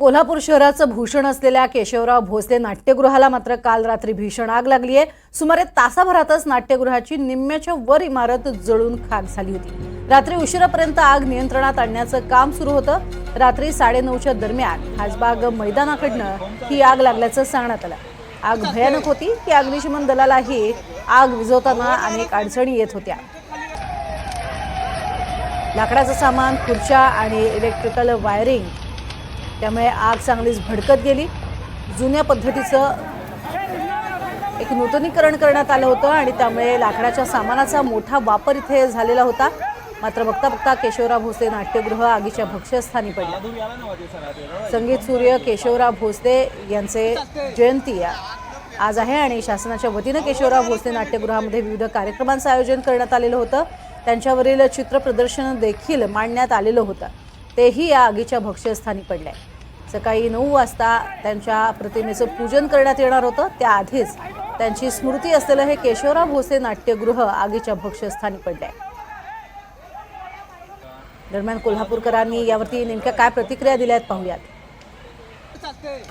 कोल्हापूर शहराचं भूषण असलेल्या केशवराव भोसले नाट्यगृहाला मात्र काल रात्री भीषण आग लागली आहे सुमारे तासाभरातच नाट्यगृहाची निम्म्याच्या वर इमारत जळून खाक झाली होती. रात्री उशिरापर्यंत आग नियंत्रणात आणण्याचं काम सुरू होतं. रात्री साडेनऊच्या दरम्यान खासबाग मैदानाकडनं ही आग लागल्याचं सांगण्यात आलं. आग भयानक होती. की अग्निशमन दलालाही आग विझवताना अनेक अडचणी येत होत्या. लाकडाचं सामान खुर्च्या आणि इलेक्ट्रिकल वायरिंग त्यामुळे आग चांगलीच भडकत गेली. जुन्या पद्धतीचं एक नूतनीकरण करण्यात आलं होतं आणि त्यामुळे लाकडाच्या सामानाचा मोठा वापर इथे झालेला होता. मात्र बघता बघता केशवराव भोसले नाट्यगृह आगीच्या भक्ष्यस्थानी पडलं. संगीत सूर्य केशवराव भोसले यांचे जयंती आज आहे आणि शासनाच्या वतीनं केशवराव भोसले नाट्यगृहामध्ये विविध कार्यक्रमांचं आयोजन करण्यात आलेलं होतं. त्यांच्यावरील चित्र प्रदर्शन देखील मांडण्यात आलेलं होतं. तेही या आगीच्या भक्ष्यस्थानी पडलं आहे सकाळी नऊ वाजता त्यांच्या प्रतिमेचं पूजन करण्यात येणार होतं. त्याआधीच त्यांची स्मृती असलेलं हे केशवराव भोसे नाट्यगृह आगीच्या भक्ष्यस्थानी पडले दरम्यान कोल्हापूरकरांनी यावरती नेमक्या काय प्रतिक्रिया दिल्या आहेत पाहूयात.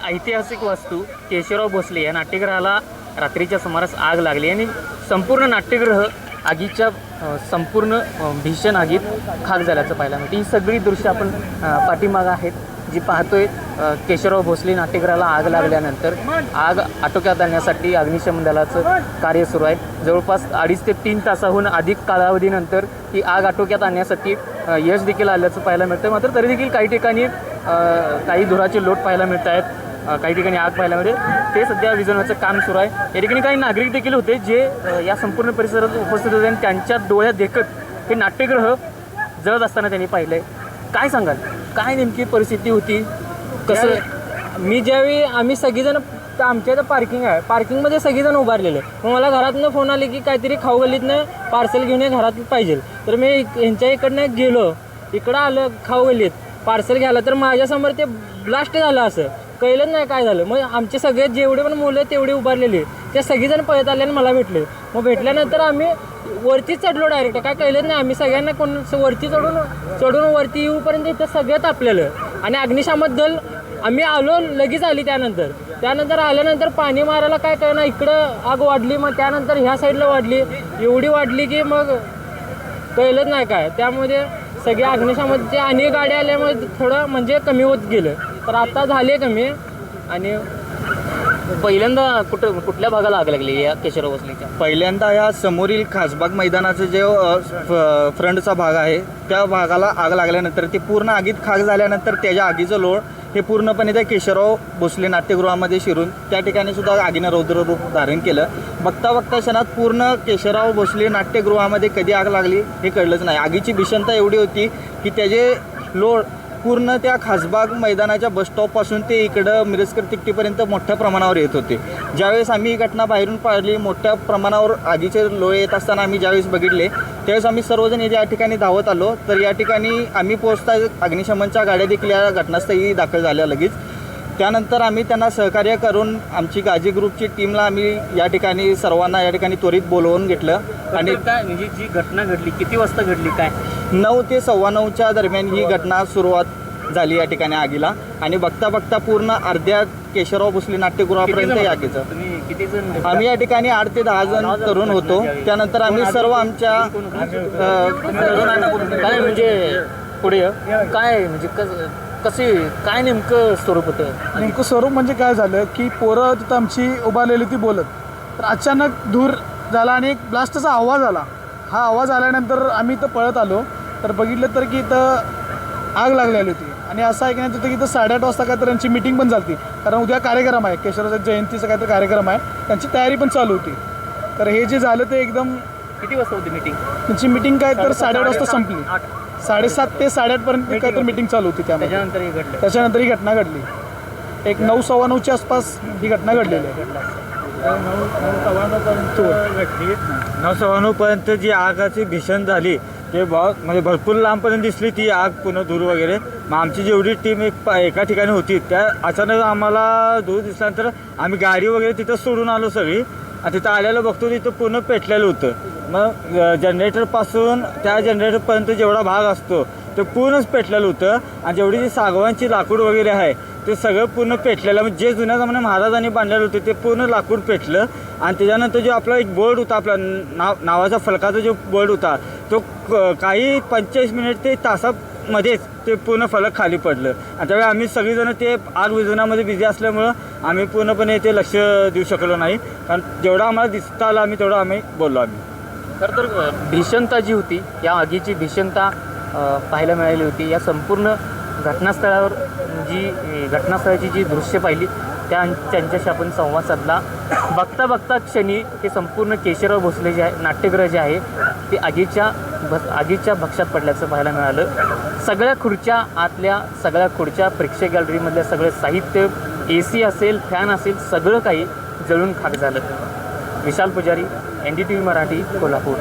ऐतिहासिक वास्तू केशवराव भोसले या नाट्यगृहाला रात्रीच्या सुमारास आग लागली आणि संपूर्ण नाट्यगृह आगीच्या संपूर्ण भीषण आगीत खाक झाल्याचं पाहायला मिळतं. ही सगळी दृश्य आपण पाठीमागं आहेत. जी पाहतोय केशवराव भोसले नाट्यगृहाला आग लागल्यानंतर आग आटोक्यात आणण्यासाठी अग्निशमन दलाचं कार्य सुरू आहे. जवळपास अडीच ते तीन तासाहून अधिक कालावधीनंतर ही आग आटोक्यात आणण्यासाठी यश देखील आल्याचं पाहायला मिळतं मात्र तरी देखील काही ठिकाणी काही धुराचे लोट पाहायला मिळत आहेत. काही ठिकाणी आग पाहायला मिळते. ते सध्या विजवण्याचं काम सुरू आहे. या ठिकाणी काही नागरिक देखील होते जे या संपूर्ण परिसरात उपस्थित होते आणि त्यांच्या डोळ्यात देखत हे नाट्यगृह जळत असताना त्यांनी पाहिलं आहे काय सांगाल? काय नेमकी परिस्थिती होती? कसं? मी ज्यावेळी आम्ही सगळीजण आमच्या इथं पार्किंग आहे. पार्किंगमध्ये सगळीजण उभारलेले मग मला घरातनं फोन आले की काहीतरी खाऊ गल्लीतनं पार्सल घेऊन ये घरात पाहिजे. तर मी ह्यांच्या इकडनं गेलो. इकडं आलं खाऊ गल्लीत. पार्सल घ्यायला तर माझ्यासमोर ते ब्लास्ट झालं असं. कळलंच नाही काय झालं. मग आमचे सगळे जेवढे पण मुलं तेवढे उभारलेले ते सगळेजण पळत आले आणि मला भेटले. मग भेटल्यानंतर आम्ही वरती चढलो डायरेक्ट काय कळलं नाही. आम्ही सगळ्यांना कोण वरती चढून चढून वरती येऊपर्यंत इथं सगळं तापलेलं. आणि अग्निशामक दल आम्ही आलो लगेच आली त्यानंतर. त्यानंतर आल्यानंतर पाणी मारायला काय कळणार इकडं आग वाढली मग त्यानंतर ह्या साईडला वाढली. एवढी वाढली की मग कळलंच नाही काय. त्यामध्ये सगळ्या अग्निशामकचे आणि गाड्या आल्यामुळे थोडं म्हणजे कमी होत गेलं. तर आता झाले कमी. आणि पहिल्यांदा कुठं कुठल्या भागाला आग लागली या केशवराव भोसलेच्या पहिल्यांदा या समोरील खासबाग मैदानाचं जे फ- फ्रंटचा भाग आहे त्या भागाला आग लागल्यानंतर ते पूर्ण आगीत खाक झाल्यानंतर त्याच्या आगीचं लोळ हे पूर्णपणे त्या केशवराव भोसले नाट्यगृहामध्ये शिरून त्या ठिकाणी सुद्धा आगीनं रौद्र रूप धारण केलं. बघता बघता क्षणात पूर्ण केशवराव भोसले नाट्यगृहामध्ये कधी आग लागली हे कळलंच नाही. आगीची भीषणता एवढी होती की त्याचे लोळ पूर्ण त्या खासबाग मैदानाच्या बसस्टॉपपासून ते इकडं मिरजकर तिकटीपर्यंत मोठ्या प्रमाणावर येत होते. ज्यावेळेस आम्ही ही घटना बाहेरून पाहिली मोठ्या प्रमाणावर आगीचे लोळे येत असताना आम्ही ज्यावेळेस बघितले त्यावेळेस आम्ही सर्वजण इथे या ठिकाणी धावत आलो. तर या ठिकाणी आम्ही पोहोचता अग्निशमनच्या गाड्या देखील या घटनास्थळी दाखल झाल्या लगेच. त्यानंतर आम्ही त्यांना सहकार्य करून आमची गाजी ग्रुपची टीमला आम्ही या ठिकाणी सर्वांना या ठिकाणी त्वरित बोलवून घेतलं. आणि काय म्हणजे जी घटना घडली किती वाजता घडली काय? नऊ ते सव्वा नऊच्या दरम्यान ही घटना सुरुवात झाली या ठिकाणी आगीला. आणि बघता बघता पूर्ण अर्ध्या केशवराव भोसले नाट्यगृहापर्यंत या आगीचं. तुम्ही किती जण आम्ही या ठिकाणी आठ ते दहा जण तरुण होतो त्यानंतर आम्ही सर्व आमच्या अ, काय म्हणजे पुढे. काय म्हणजे कस कसे काय नेमकं स्वरूप होतं? नेमकं स्वरूप म्हणजे काय झालं की पोरं तिथं आमची उभारलेली ती बोलत. तर अचानक धूर झाला आणि एक ब्लास्टचा आवाज आला. हा आवाज आल्यानंतर आम्ही इथं पळत आलो. तर बघितलं तर की इथं आग लागलेली होती. आणि असं ऐकण्यात होतं की इथं साडेआठ वाजता काहीतरी त्यांची मिटिंग पण झाली कारण उद्या कार्यक्रम आहे. केशवराच्या जयंतीचा काहीतरी कार्यक्रम आहे. त्यांची तयारी पण चालू होती. तर हे जे झालं ते एकदम किती वाजता होती मीटिंग त्यांची मिटिंग काय तर साडेआठ वाजता संपली. साडेसात ते साडेआठपर्यंत काहीतरी मिटिंग चालू होती त्यामध्ये. त्याच्यानंतर हे घडलं. त्याच्यानंतर ही घटना घडली. एक नऊ सव्वा नऊच्या आसपास ही घटना घडलेली आहे. नऊ सव्वाण्णवपर्यंत जी आगाची भीषण झाली ते बहुत म्हणजे भरपूर लांबपर्यंत दिसली ती आग पुन्हा दूर वगैरे. मग आमची जेवढी टीम एक प- एका ठिकाणी होती त्या अचानक आम्हाला दूर दिसल्यानंतर आम्ही गाडी वगैरे तिथं सोडून आलो सगळी. तिथं आल्याला बघतो तिथं पूर्ण पेटलेलं होतं. मग जनरेटरपासून त्या जनरेटरपर्यंत जेवढा भाग असतो ते पूर्णच पेटलेलं होतं. आणि जेवढी जी सागवांची लाकूड वगैरे आहे ते सगळं पूर्ण पेटलेलं. म्हणजे जे जुन्या जमाने महाराजांनी बांधलेलं होतं ते पूर्ण लाकूड पेटलं. आणि त्याच्यानंतर जो आपला एक बोर्ड होता आपला नाव नावाचा फलकाचा जो बोर्ड होता तो क- काही पंचेचाळीस मिनिट ते तासा मध्येच ते पूर्ण फलक खाली पडलं. आणि त्यावेळी आम्ही सगळीजण ते आग विजनामध्ये बिझी असल्यामुळं आम्ही पूर्णपणे ते लक्ष देऊ शकलो नाही. कारण जेवढं आम्हाला दिसता आलं आम्ही तेवढं आम्ही बोललो आम्ही. खरं तर भीषणता जी होती या आगीची भीषणता पाहायला मिळाली होती. या संपूर्ण घटनास्थळावर जी घटनास्थळाची जी दृश्य पाहिली त्या त्यांच्याशी आपण संवाद साधला. बघता बघता क्षणी हे संपूर्ण केशवराव भोसले जे आहे नाट्यगृह जे आहे ते आगीच्या भ आगीच्या भक्षात पडल्याचं पाहायला मिळालं. सगळ्या खुर्च्या आतल्या सगळ्या खुर्च्या प्रेक्षक गॅलरीमधल्या सगळं साहित्य ए सी असेल फॅन असेल सगळं काही जळून खाक झालं. Vishal Pujari N D T V Marathi Kolhapur.